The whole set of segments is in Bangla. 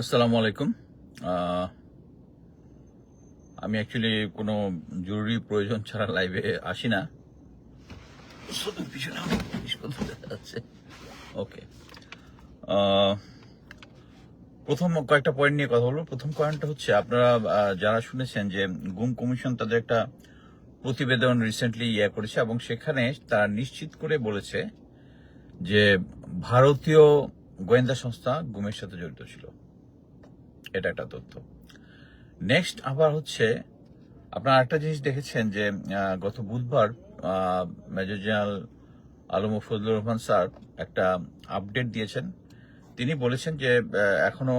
আসসালামু আলাইকুম। আমি অ্যাকচুয়ালি কোনো জরুরি প্রয়োজন ছাড়া লাইভে আসি না। ওকে প্রথম কয়েকটা পয়েন্ট নিয়ে কথা বলব। প্রথম পয়েন্টটা হচ্ছে আপনারা যারা শুনেছেন যে গুম কমিশন তাদের একটা প্রতিবেদন রিসেন্টলি ইয়ে করেছে এবং সেখানে তারা নিশ্চিত করে বলেছে যে ভারতীয় গোয়েন্দা সংস্থা গুমের সাথে জড়িত ছিল। এটা একটা তথ্য। নেক্সট আবার হচ্ছে, আপনারা একটা জিনিস দেখেছেন যে গত বুধবার major general Alam Fazlur Rahman sir একটা আপডেট দিয়েছেন। তিনি বলেছেন যে এখনও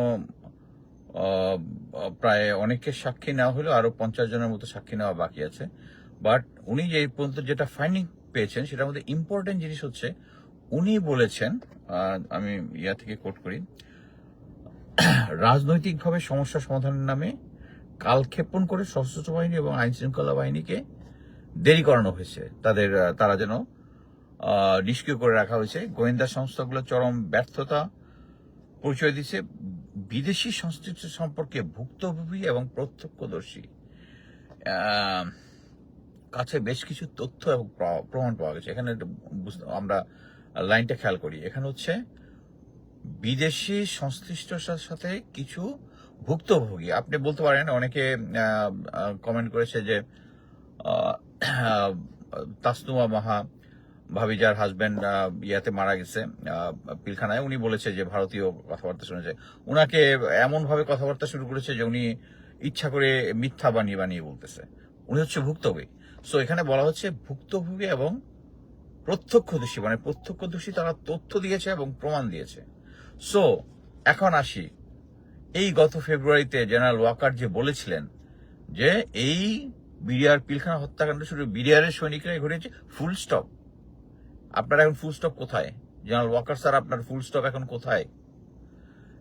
প্রায় অনেকের সাক্ষী নেওয়া হলো, আরও পঞ্চাশ জনের মতো সাক্ষী নেওয়া বাকি আছে। বাট উনি যে পর্যন্ত যেটা ফাইন্ডিং পেয়েছেন, সেটার মধ্যে ইম্পর্টেন্ট জিনিস হচ্ছে, উনি বলেছেন আমি ইয়া থেকে কোট করি রাজনৈতিকভাবে সমস্যা সমাধানের নামে কালক্ষেপণ করে সশস্ত্র বাহিনী এবং আইন শৃঙ্খলা বাহিনীকে দেরি করানো হয়েছে। তাদের তারা যেন নিষ্ক্রিয় করে রাখা হয়েছে। গোয়েন্দা সংস্থাগুলো চরম ব্যর্থতা পরিচয় দিচ্ছে বিদেশি সংস্কৃতি সম্পর্কে ভুক্তভোগী এবং প্রত্যক্ষদর্শী কাছে বেশ কিছু তথ্য এবং প্রমাণ পাওয়া গেছে। এখানে আমরা লাইনটা খেয়াল করি। এখানে হচ্ছে বিদেশি সংশ্লিষ্টতার সাথে কিছু ভুক্তভোগী আপনি বলতে পারেন অনেকে কমেন্ট করেছে যে আহ, তাসনুমা মাহা ভাবি যার হাজবেন্ড ইয়াতে মারা গেছে পিলখানায়। উনি বলেছে যে ভারতীয় কথাবার্তা শুনেছে। উনাকে এমন ভাবে কথাবার্তা শুরু করেছে যে উনি ইচ্ছা করে মিথ্যা বানিয়ে বানিয়ে বলতেছে। উনি হচ্ছে ভুক্তভোগী। সো এখানে বলা হচ্ছে ভুক্তভোগী এবং প্রত্যক্ষদর্শী মানে প্রত্যক্ষদর্শী তারা তথ্য দিয়েছে এবং প্রমাণ দিয়েছে। সো এখন আসি। এই গত ফেব্রুয়ারিতে জেনারেল ওয়াকার যে বলেছিলেন যে এই বিডিআর পিলখানা হত্যাকাণ্ড শুধু বিডিআর এর সৈনিকরাই ঘটেছে ফুল স্টপ আপনার এখন ফুল স্টপ কোথায়? জেনারেল ওয়াকার স্যার, আপনার ফুল স্টপ এখন কোথায়?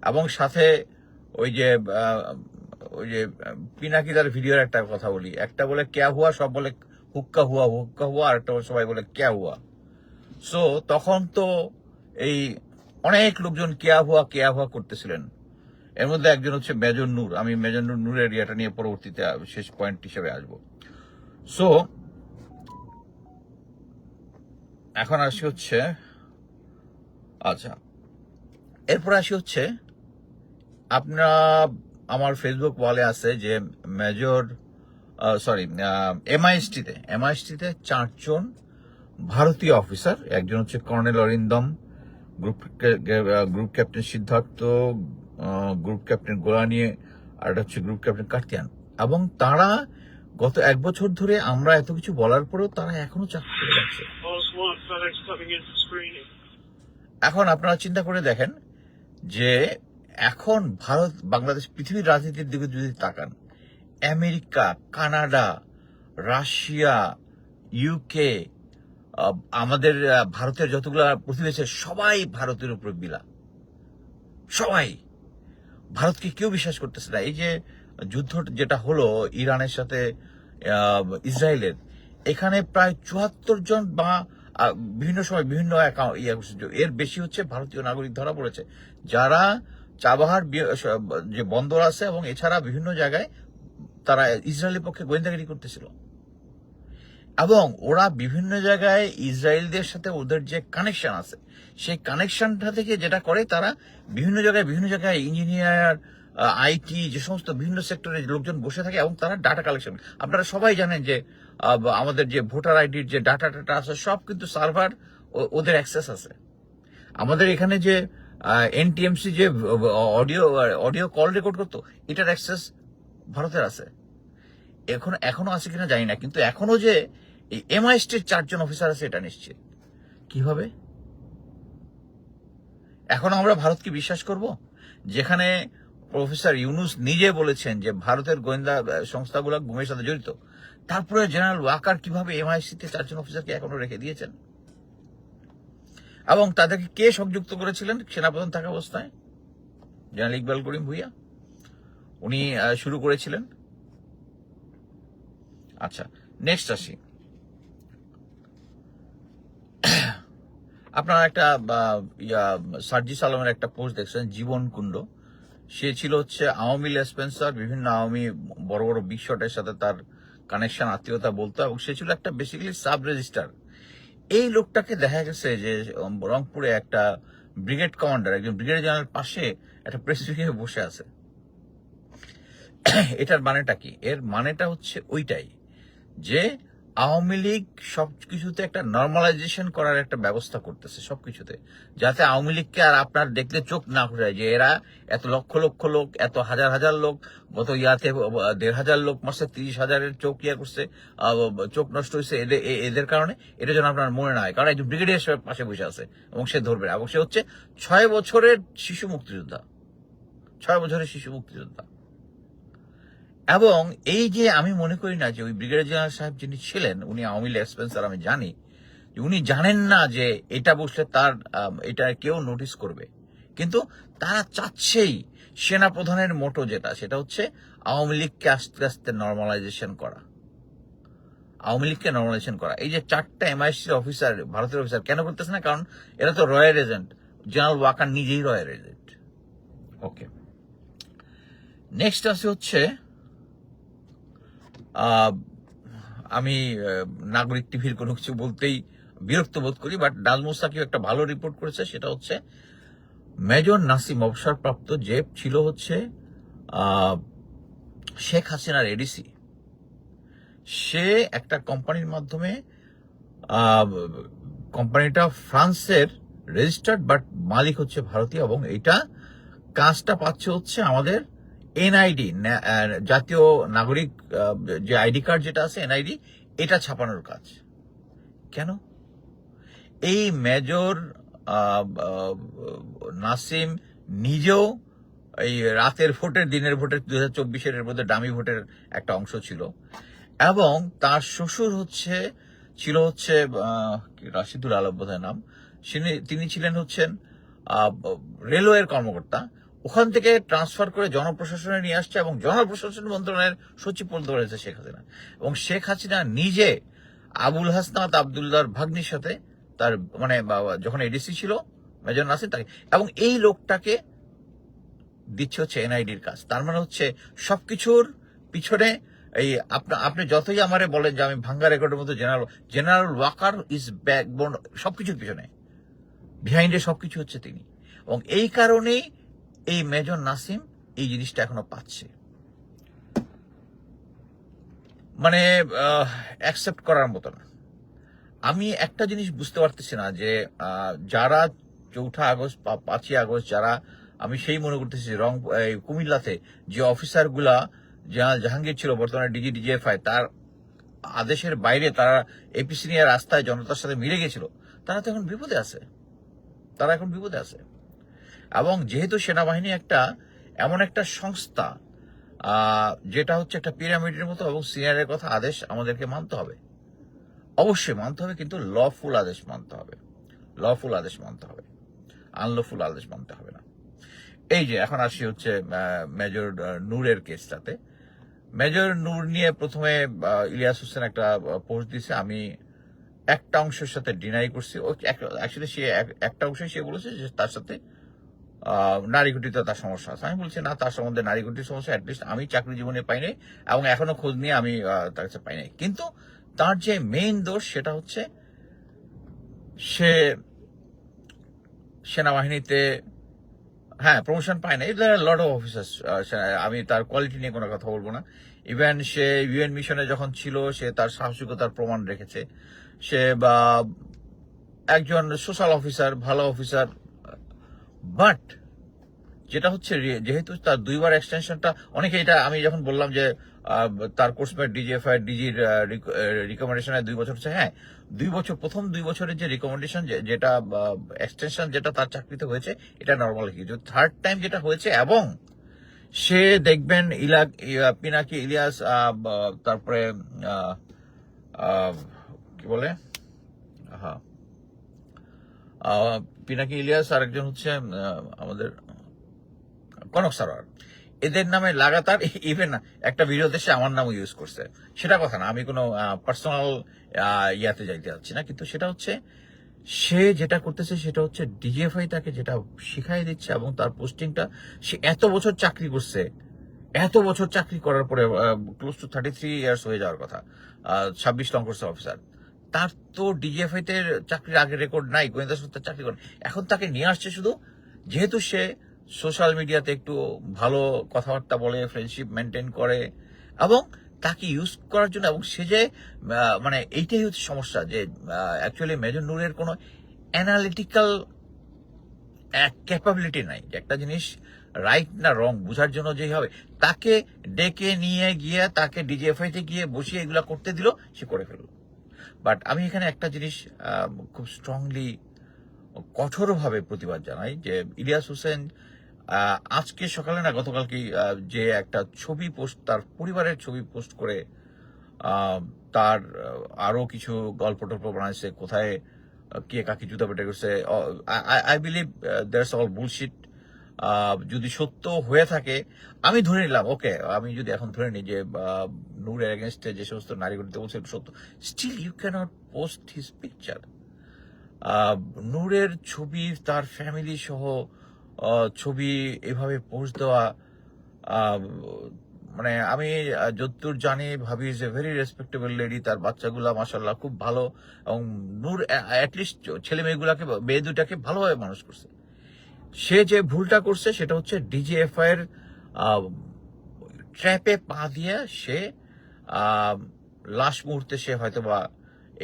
এবং সাথে ওই যে ওই যে পিনাকিদার ভিডিওর একটা কথা বলি। একটা বলে ক্যা হুয়া, সব বলে হুক্কা হুয়া হুক্কা হুয়া, আর একটা বলে সবাই বলে ক্যা হুয়া। সো তখন তো এই অনেক লোকজন কেয়া হুয়া কেয়া হুয়া করতেছিলেন। এর মধ্যে একজন হচ্ছে মেজর নূর। আমি মেজর নূর, নূরের ইয়েটা নিয়ে পরবর্তীতে শেষ পয়েন্ট হিসেবে আসব। সো এখন আসি হচ্ছে আচ্ছা এরপর আসি হচ্ছে আপনারা আমার ফেসবুক ওয়ালে আছে যে মেজর সরি এমআইএসটিতে এমআইএসটিতে চারজন ভারতীয় অফিসার একজন হচ্ছে colonel Arindam group group captain Siddharth group captain Golani আর একটা হচ্ছে গ্রুপ ক্যাপ্টেন কার্তিয়ান এবং তারা গত এক বছর ধরে আমরা এত কিছু বলার পরেও তারা এখনও চাকরি করে যাচ্ছে. এখন আপনারা চিন্তা করে দেখেন যে এখন ভারত, বাংলাদেশ পৃথিবীর রাজনীতির দিকে যদি তাকান, আমেরিকা, কানাডা, রাশিয়া ইউকে আমাদের ভারতের যতগুলো প্রতিবেশী সবাই ভারতের উপর বিলা। সবাই। ভারতকে কেউ বিশ্বাস করতেছে না। এই যে যুদ্ধ যেটা হলো ইরানের সাথে ইসরায়েলের, এখানে প্রায় চুয়াত্তর জন বা বিভিন্ন সময় বিভিন্ন ইয়ে এর বেশি হচ্ছে ভারতীয় নাগরিক ধরা পড়েছে। যারা চাবাহার যে বন্দর আছে এবং এছাড়া বিভিন্ন জায়গায় তারা ইসরায়েলের পক্ষে গোয়েন্দাগিরি করতেছিল। এবং ওরা বিভিন্ন জায়গায় ইসরায়েলদের সাথে ওদের যে কানেকশন আছে, সেই কানেকশনটা থেকে যেটা করে তারা বিভিন্ন জায়গায় বিভিন্ন জায়গায় ইঞ্জিনিয়ার আইটি যে সমস্ত বিভিন্ন সেক্টরে লোকজন বসে থাকে এবং তারা ডাটা কালেকশন আপনারা সবাই জানেন যে আমাদের যে ভোটার আইডির যে ডাটা টাটা আছে, সব কিন্তু সার্ভার ওদের অ্যাক্সেস আছে। আমাদের এখানে যে এনটিএমসি যে অডিও অডিও কল রেকর্ড করতো, এটার অ্যাক্সেস ভারতের আছে। এখন, এখনও আছে কিনা জানি না, কিন্তু এখনও যে এই এমআইএসটির চারজন অফিসার আছে, এটা নিশ্চিত। কীভাবে এখন আমরা ভারতকে বিশ্বাস করব? যেখানে প্রফেসর ইউনুস নিজে বলেছেন যে ভারতের গোয়েন্দা সংস্থাগুলো গুমের সাথে জড়িত। তারপরে জেনারেল ওয়াকার কীভাবে এমআইসিতে চারজন অফিসারকে এখনও রেখে দিয়েছেন? এবং তাদেরকে কে সংযুক্ত করেছিলেন? সেনাপ্রধান থাকা অবস্থায়? জেনারেল ইকবাল করিম ভুইয়া। উনি শুরু করেছিলেন। আচ্ছা নেক্সট আসি। আপনারা একটা সার্জি সালামের একটা পোস্ট দেখছেন, জীবন কুণ্ড। সে ছিল হচ্ছে আওয়ামী লেসপেন্সার বিভিন্ন আওয়ামী বড় বড় বিশ্বটের সাথে তার কানেকশন আত্মীয়তা বলতো, এবং সে ছিল একটা বেসিক্যালি সাব রেজিস্টার এই লোকটাকে দেখা গেছে যে, রংপুরে একটা ব্রিগেড কমান্ডার একজন ব্রিগেড জেনারেল পাশে একটা প্রেস বসে আছে। এটার মানেটা কি? এর মানেটা হচ্ছে ওইটাই, যে আওয়ামী লীগ সবকিছুতে একটা নর্মালাইজেশন করার একটা ব্যবস্থা করতেছে সবকিছুতে, যাতে আওয়ামী লীগকে আর আপনার দেখলে চোখ না যায় যে এরা এত লক্ষ লক্ষ লোক, এত হাজার হাজার লোক, গত ইয়াতে দেড় হাজার লোক মাসে তিরিশ হাজারের চোখ ইয়া করছে চোখ নষ্ট হয়েছে এদের এদের কারণে, এটা যেন আপনার মনে না হয়। কারণ একজন ব্রিগেডিয়ার পাশে বসে আছে এবং সে ধরবে। এবং সে হচ্ছে ছয় বছরের শিশু মুক্তিযোদ্ধা। ছয় বছরের শিশু মুক্তিযোদ্ধা। এবং এই যে আমি মনে করি না যে ওই ব্রিগেডিয়ার জেনারেল সাহেব যিনি ছিলেন, উনি আওয়ামী লীগ স্পেন্সার আমি জানি উনি জানেন না যে এটা বসলে তার এটা কেউ নোটিস করবে। কিন্তু তারা চাচ্ছেই সেনা প্রধানের মোটো যেটা, সেটা হচ্ছে আওয়ামী লীগকে আস্তে আস্তে নর্মালাইজেশন করা। আওয়ামী লীগকে নর্মালাইজেশন করা। এই যে চারটা এমআইসি অফিসার ভারতের অফিসার কেন করতেছে না? কারণ এরা তো রয়্যাল এজেন্ট জেনারেল ওয়াকার নিজেই রয়্যাল এজেন্ট ওকে নেক্সট আছে হচ্ছে আমি নাগরিক টিভির কোনো কিছু বলতেই বিরক্ত বোধ করি বাট নাজমুস সাকিব একটা ভালো রিপোর্ট করেছে, সেটা হচ্ছে মেজর নাসিম অবসরপ্রাপ্ত যে ছিল হচ্ছে শেখ হাসিনার এডিসি সে একটা কোম্পানির মাধ্যমে কোম্পানিটা ফ্রান্সের রেজিস্টার্ড বাট মালিক হচ্ছে ভারতীয়, এবং এটা কাজটা পাচ্ছে হচ্ছে আমাদের এনআইডি জাতীয় নাগরিক যে আইডি কার্ড যেটা আছে এনআইডি এটা ছাপানোর কাজ। কেন? এই মেজর নাসিম নিজেও এই রাতের ভোটের, দিনের ভোটের, দুই হাজার চব্বিশের এর মধ্যে ডামি ভোটের একটা অংশ ছিল। এবং তার শ্বশুর হচ্ছে, ছিল হচ্ছে রাশিদুল আলম বোধহয় নাম। তিনি- ছিলেন হচ্ছেন রেলওয়ের কর্মকর্তা। ওখান থেকে ট্রান্সফার করে জনপ্রশাসনে নিয়ে আসছে এবং জনপ্রশাসন মন্ত্রণালয়ের সচিব পদ ধরেছে শেখ হাসিনা। এবং শেখ হাসিনা নিজে আবুল হাসনাত আবদুল্লাহর ভাগ্নির সাথে তার মানে যখন এডিসি ছিল, মেজর নাসির তাকে এবং এই লোকটাকে দিচ্ছে হচ্ছে এনআইডির কাজ। তার মানে হচ্ছে সবকিছুর পিছনে এই আপনা- আপনি যতই আমারে বলেন যে আমি ভাঙ্গা রেকর্ডের মতো general general Waker is backbone, সবকিছুর পিছনে। বিহাইন্ডে সবকিছু হচ্ছে তিনি। এবং এই কারণেই এই মেজর নাসিম এই জিনিসটা এখনও পাচ্ছে। মানে অ্যাকসেপ্ট করার মতো না আমি একটা জিনিস বুঝতে পারতেছি না যে যারা চৌঠা আগস্ট বা পাঁচই আগস্ট যারা, আমি সেই মনে করতেছি রং কুমিল্লাতে যে অফিসারগুলা জাহাঙ্গীর ছিল, বর্তমানে ডিজি, ডিজিএফআই, তার আদেশের বাইরে তারা এপিসি নিয়ে রাস্তায় জনতার সাথে মিলে গেছিল, তারা তো এখন বিপদে আছে। তারা এখন বিপদে আছে। এবং যেহেতু সেনাবাহিনী একটা, এমন একটা সংস্থা যেটা হচ্ছে একটা পিরামিডের মতো এবং সিনিয়রের কথা আদেশ আমাদেরকে মানতে হবে। অবশ্যই মানতে হবে, কিন্তু লফুল আদেশ মানতে হবে। লফুল আদেশ মানতে হবে। আনলফুল আদেশ মানতে হবে না। এই যে, এখন আসি হচ্ছে মেজর নূরের কেসটাতে। মেজর নূর নিয়ে প্রথমে ইলিয়াস হোসেন একটা পোস্ট দিছে। আমি একটা অংশের সাথে ডিনাই করছি। অ্যাকচুয়ালি সে এক- একটা অংশে সে বলেছে যে তার সাথে নারী ঘটিত তার সমস্যা আছে। আমি বলছি, না, তার সম্বন্ধে নারী ঘটিত সমস্যা অ্যাটলিস্ট আমি চাকরি জীবনে পাই নাই এবং এখনও খোঁজ নিয়ে আমি তার কাছে পাই নাই। কিন্তু তার যে মেইন দোষ সেটা হচ্ছে, সে সেনাবাহিনীতে হ্যাঁ প্রমোশন পায় না লট অফ অফিসার্স আমি তার কোয়ালিটি নিয়ে কোনো কথা বলব না। ইভেন সে ইউএন মিশনে যখন ছিল, সে তার সাহসিকতার প্রমাণ রেখেছে। সে বা, একজন সোশ্যাল অফিসার ভালো অফিসার বাট যেটা হচ্ছে যেহেতু তার দুইবার এক্সটেনশনটা অনেকে এটা আমি যখন বললাম যে তার কোর্স বাই ডিজিএফআই ডিজির রিকমেন্ডেশনে দুই বছর হচ্ছে হ্যাঁ দুই বছর, প্রথম দুই বছরের যে রিকমেন্ডেশন যেটা এক্সটেনশন যেটা তার চাকরিতে হয়েছে, এটা নর্মাল কিন্তু থার্ড টাইম যেটা হয়েছে এবং সে দেখবেন ইলা ইয়া- পিনাকি, ইলিয়াস তারপরে কি বলে? হ্যাঁ পিনাকি ইলিয়াস আর একজন হচ্ছে আমাদের কনক সারোয়ার। এদের নামে লাগাতার ইভেন একটা ভিডিওতে সে আমার নামও ইউজ করছে। সেটা কথা না, আমি কোনো পার্সোনাল ইয়াতে যাইতে যাচ্ছি না, কিন্তু সেটা হচ্ছে, সে যেটা করতেছে সেটা হচ্ছে ডিজিএফআই তাকে যেটা শিখাই দিচ্ছে এবং তার পোস্টিংটা সে এত বছর চাকরি করছে। এত বছর চাকরি করার পরে close to thirty three years হয়ে যাওয়ার কথা। ছাব্বিশ লং অফিসার তার তো ডিজিএফআই তে চাকরির আগে রেকর্ড নাই, গোয়েন্দা সংস্থার চাকরি করে। এখন তাকে নিয়ে আসছে শুধু, যেহেতু সে সোশ্যাল মিডিয়াতে একটু ভালো কথাবার্তা বলে ফ্রেন্ডশিপ মেনটেন করে, এবং তাকে ইউজ করার জন্য, এবং সে যে মানে এইটাই হচ্ছে সমস্যা যে অ্যাকচুয়ালি মেজর নূরের কোনো অ্যানালিটিক্যাল ক্যাপাবিলিটি নাই যে একটা জিনিস রাইট না রং বোঝার জন্য যে হবে। তাকে ডেকে নিয়ে গিয়ে, তাকে ডিজিএফআই তে গিয়ে বসিয়ে এগুলা করতে দিল, সে করে ফেলল। বাট আমি এখানে একটা জিনিস খুব স্ট্রংলি কঠোরভাবে প্রতিবাদ জানাই যে ইলিয়াস হোসেন আজকে সকালে না গতকালকে যে একটা ছবি পোস্ট তার পরিবারের ছবি পোস্ট করে তার আহ, আরও কিছু গল্প টল্প বানাইছে কোথায় কে কাকে জুতা পেটে করছে I believe that's all bullshit যদি সত্য হয়ে থাকে আমি ধরে নিলাম ওকে আমি যদি এখন ধরে নিই যে আহ, নূরের এগেনস্টে যে সমস্ত নারী বলছে সত্য। Still you can't post his picture নূরের ছবি তার ফ্যামিলি সহ ছবি এভাবে পোস্ট দেওয়া মানে আমি যতদূর জানি ভাবি is a very respectable lady তার বাচ্চাগুলা মাসাল্লাহ খুব ভালো এবং নূর অ্যাটলিস্ট ছেলে মেয়েগুলাকে মেয়ে দুটাকে ভালোভাবে মানুষ করছে। সে যে ভুলটা করছে সেটা হচ্ছে ডিজিএফআই এর ট্র্যাপে পা দিয়ে সে লাস্ট মুহূর্তে সে হয়তো বা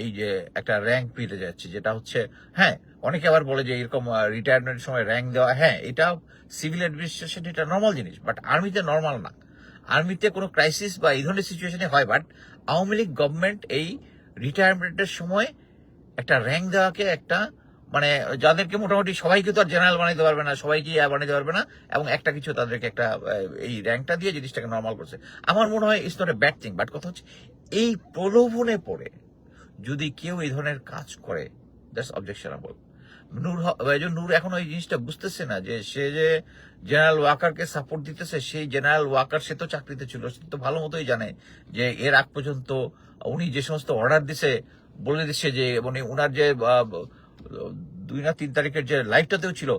এই যে একটা র্যাঙ্ক পেতে যাচ্ছে, যেটা হচ্ছে হ্যাঁ অনেকে আবার বলে যে এরকম রিটায়ারমেন্টের সময় র্যাঙ্ক দেওয়া হ্যাঁ এটা সিভিল অ্যাডমিনিস্ট্রেশন এটা নর্মাল জিনিস বাট আর্মিতে নর্মাল না। আর্মিতে কোনো ক্রাইসিস বা এই ধরনের সিচুয়েশনে হয় বাট আওয়ামী লীগ গভর্নমেন্ট এই রিটায়ারমেন্টের সময় একটা র্যাঙ্ক দেওয়াকে একটা মানে যাদেরকে মোটামুটি সবাইকে তো আর জেনারেল বানাইতে পারবে না, সবাইকে বানাইতে পারবে না এবং একটা কিছু তাদেরকে একটা এই র্যাঙ্কটা দিয়ে জিনিসটাকে নর্মাল করছে। আমার মনে হয় it's not a bad thing but কথা হচ্ছে এই প্রলোভনে পড়ে যদি কেউ এই ধরনের কাজ করে দ্যাটস অবজেকশনাবল নূর নূর এখন ওই জিনিসটা বুঝতেছে না যে সে যে জেনারেল ওয়াকারকে সাপোর্ট দিতেছে, সেই জেনারেল ওয়াকার সে তো চাকরিতে ছিল, সে তো ভালো মতোই জানে যে এর আগ পর্যন্ত উনি যে সমস্ত অর্ডার দিছে, বলে দিচ্ছে যে মানে উনার যে দুই না তিন তারিখের যে লাইভটাতেও ছিল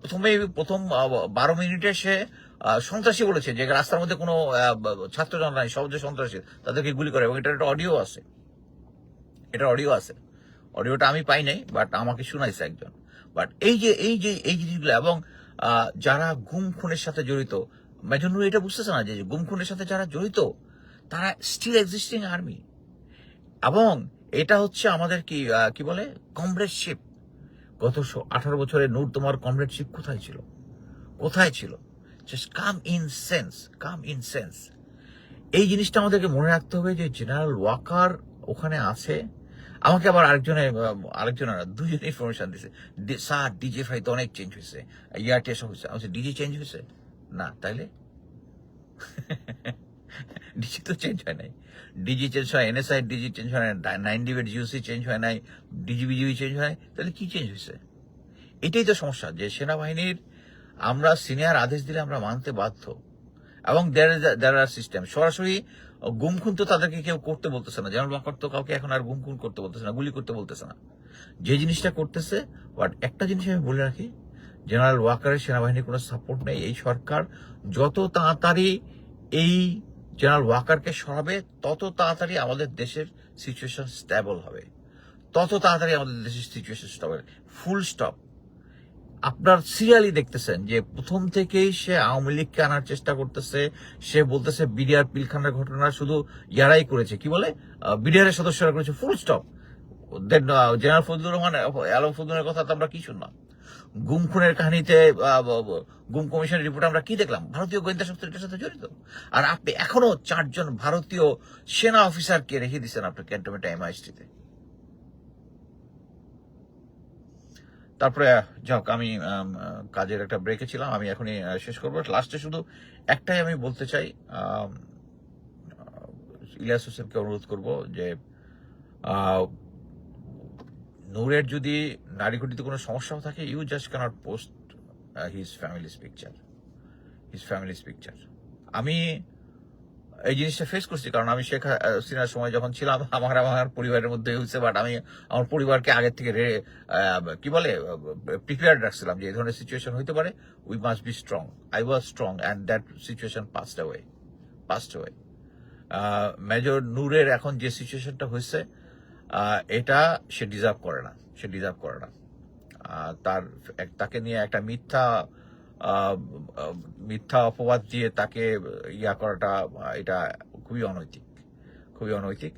প্রথমে প্রথম বারো মিনিটে সে সন্ত্রাসী বলেছে যে রাস্তার মধ্যে কোনো আহ, ছাত্রজন নাই যে সন্ত্রাসী তাদেরকে গুলি করে এবং এটার একটা অডিও আছে। এটা অডিও আছে। অডিওটা আমি পাই নাই বাট আমাকে শুনাইছে একজন। বাট এই যে এই যে এই জিনিসগুলো এবং যারা গুম খুনের সাথে জড়িত মেজনুর এটা বুঝতেছে না যে গুম খুনের সাথে যারা জড়িত তারা স্টিল এক্সিস্টিং আর্মি এবং এটা হচ্ছে আমাদের কি কি বলে? কমরেডশিপ গত আঠারো বছরে নূর তোমার কমরেডশিপ কোথায় ছিল? কোথায় ছিল? Just come in sense come in sense এই জিনিসটা আমাদেরকে মনে রাখতে হবে যে জেনারেল ওয়াকার ওখানে আছে। আমাকে আবার আরেকজনে আহ, আরেকজন না, দুজন ইনফরমেশন দিছে। স্যার ডিজে ফাই তো অনেক চেঞ্জ হয়েছে। ইয়ারটি সব হয়েছে। আমি ডিজে চেঞ্জ হয়েছে? না তাইলে? ডিজি তো চেঞ্জ হয় নাই। ডিজি চেঞ্জ হয় এনএসআই ডিজি চেঞ্জ হয় নাই নাইন ডিবেট জিওসি চেঞ্জ হয় নাই ডিজি ডিজিবিজিবি চেঞ্জ হয়, তাহলে কি চেঞ্জ হয়েছে এটাই তো সমস্যা, যে সেনাবাহিনীর আমরা সিনিয়র আদেশ দিলে আমরা মানতে বাধ্য। এবং দেয়ার আর সিস্টেম সরাসরি গুম খুন তো তাদেরকে কেউ করতে বলতেছে না। যেমন ওয়াকার তো কাউকে এখন আর গুম খুন করতে বলতেছে না, গুলি করতে বলতেছে না। যে জিনিসটা করতেছে বাট একটা জিনিস আমি বলে রাখি জেনারেল ওয়াকারের সেনাবাহিনীর কোনো সাপোর্ট নেই। এই সরকার যত তাড়াতাড়ি এই জেনারেল ওয়াকারকে সরাবে, তত তাড়াতাড়ি আমাদের দেশের সিচুয়েশন স্টেবল হবে। তত তাড়াতাড়ি আমাদের দেশের সিচুয়েশন হবে। ফুল স্টপ আপনার সিরিয়ালি দেখতেছেন যে প্রথম থেকেই সে আওয়ামী লীগকে আনার চেষ্টা করতেছে, সে বলতেছে বিডিআর পিলখানার ঘটনা শুধু ইয়ারাই করেছে। কি বলে? বিডিআর এর সদস্যরা করেছে। Full stop general Fazlur Rahman, Alam ফজলুরের কথা তো আমরা কি শুনলাম গুম খুনের কাহিনীতে গুম কমিশনের রিপোর্ট আমরা কি দেখলাম? ভারতীয় গোয়েন্দা সংস্থা এটার সাথে জড়িত। আর আপনি এখনও চারজন ভারতীয় সেনা অফিসারকে রেখে দিচ্ছেন আপনার ক্যান্টনমেন্ট এমআইএসটিতে। তারপরে যাক আমি কাজের একটা ব্রেকে ছিলাম, আমি এখনই শেষ করব। লাস্টে শুধু একটাই আমি বলতে চাই ইলিয়াস হোসেনকে অনুরোধ করব যে নূরের যদি নারী কোনো সমস্যাও থাকে you just can't post his family's picture his family's picture আমি এই জিনিসটা ফেস করছি, কারণ আমি শেখ হাসিনার সময় যখন ছিলাম, আমার আমার পরিবারের মধ্যে হয়েছে বাট আমি আমার পরিবারকে আগের থেকে রে- কি বলে প্রিপেয়ার্ড রাখছিলাম যে এই ধরনের সিচুয়েশন হইতে পারে we must be strong I was strong and that situation passed away passed away major নূরের এখন যে সিচুয়েশনটা হয়েছে এটা সে ডিজার্ভ করে না। সে ডিজার্ভ করে না। তার তাকে নিয়ে একটা মিথ্যা মিথ্যা অপবাদ দিয়ে তাকে ইয়া করাটা এটা খুবই অনৈতিক। খুবই অনৈতিক।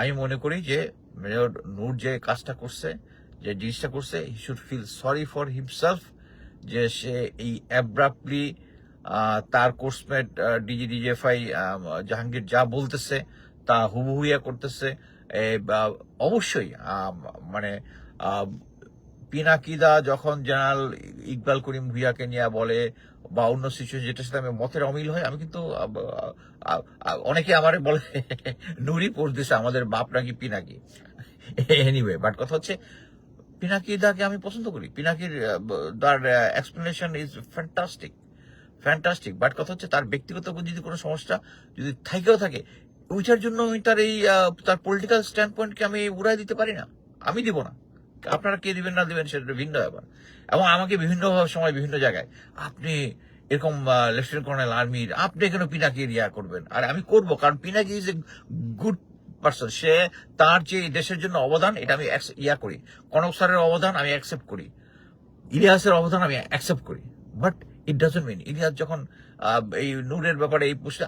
আমি মনে করি যে মেয়র নূর যে কাজটা করছে, যে জিনিসটা করছে he should feel sorry for himself যে সে এই অ্যাব্রাপলি তার কোর্সমেট ডিজি ডিজেফআই জাহাঙ্গীর যা বলতেছে, তা হুবহুইয়া করতেছে। অবশ্যই মানে পিনাকিদা যখন জেনারেল ইকবাল করিম ভুইয়াকে নিয়ে বলে, বা অন্য সিচুয়েশন যেটার সাথে আমি মতের অমিল হয় আমি কিন্তু অনেকে আমার বলে নুরি পড়তেছে আমাদের বাপ নাকি পিনাকি। এনিওয়ে বাট কথা হচ্ছে, পিনাকিদাকে আমি পছন্দ করি। পিনাকির তার explanation is fantastic fantastic but কথা হচ্ছে, তার ব্যক্তিগত যদি কোনো সমস্যা যদি থাকেও থাকে ওইটার জন্য আমি তার এই তার পলিটিক্যাল স্ট্যান্ড পয়েন্টকে আমি উড়াই দিতে পারি না। আমি দিব না। আপনারা কে দিবেন, না দিবেন, সেটা ভিন্ন ব্যাপার। এবং আমাকে বিভিন্ন সময় বিভিন্ন জায়গায়, আপনি এরকম লেফটেন্যান্ট কর্নেল আর্মির আপনি কেন পিনাকি ইয়া করবেন? আর আমি করব, কারণ Pinaki is a good person সে তার যে দেশের জন্য অবদান, এটা আমি ইয়া করি। কনক স্যারের অবদান আমি অ্যাকসেপ্ট করি। ইলিয়াসের অবদান আমি অ্যাকসেপ্ট করি। But it doesn't mean Elias যখন এই নূরের ব্যাপারে এই পোস্টটা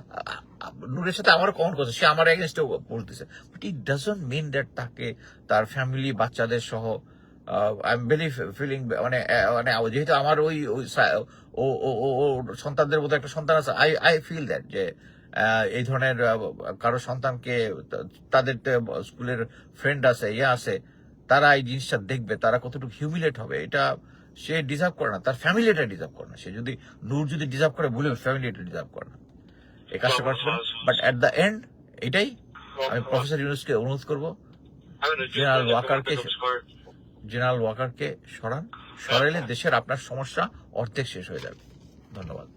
নূরের সাথে আমার কমন কথা, সে আমার এগেনস্টে বলতেছে। But it doesn't mean that তাকে, তার ফ্যামিলি বাচ্চাদের সহ আই এম ভেরি ফিলিং মানে মানে যেহেতু আমার ওই ও, ও- সন্তানদের মধ্যে একটা সন্তান আছে আই আই ফিল দ্যাট যে এই ধরনের কারও সন্তানকে তাদের স্কুলের ফ্রেন্ড আছে ইয়ে আছে, তারা এই জিনিসটা দেখবে, তারা কতটুকু হিউমিলেট হবে, এটা সে ডিজার্ভ করে না, তার ফ্যামিলি এটা ডিজার্ভ করে না, সে যদি, নূর যদি ডিজার্ভ করে, বলে ফ্যামিলি এটা ডিজার্ভ করে না। এই কাজটা বাট এট দ্য এন্ড এটাই আমি প্রফেসর ইউনুসকে অনুরোধ করব। জেনারেল ওয়াকারকে. জেনারেল ওয়াকারকে সরান। সরাইলে দেশের আপনার সমস্যা অর্ধেক শেষ হয়ে যাবে। ধন্যবাদ।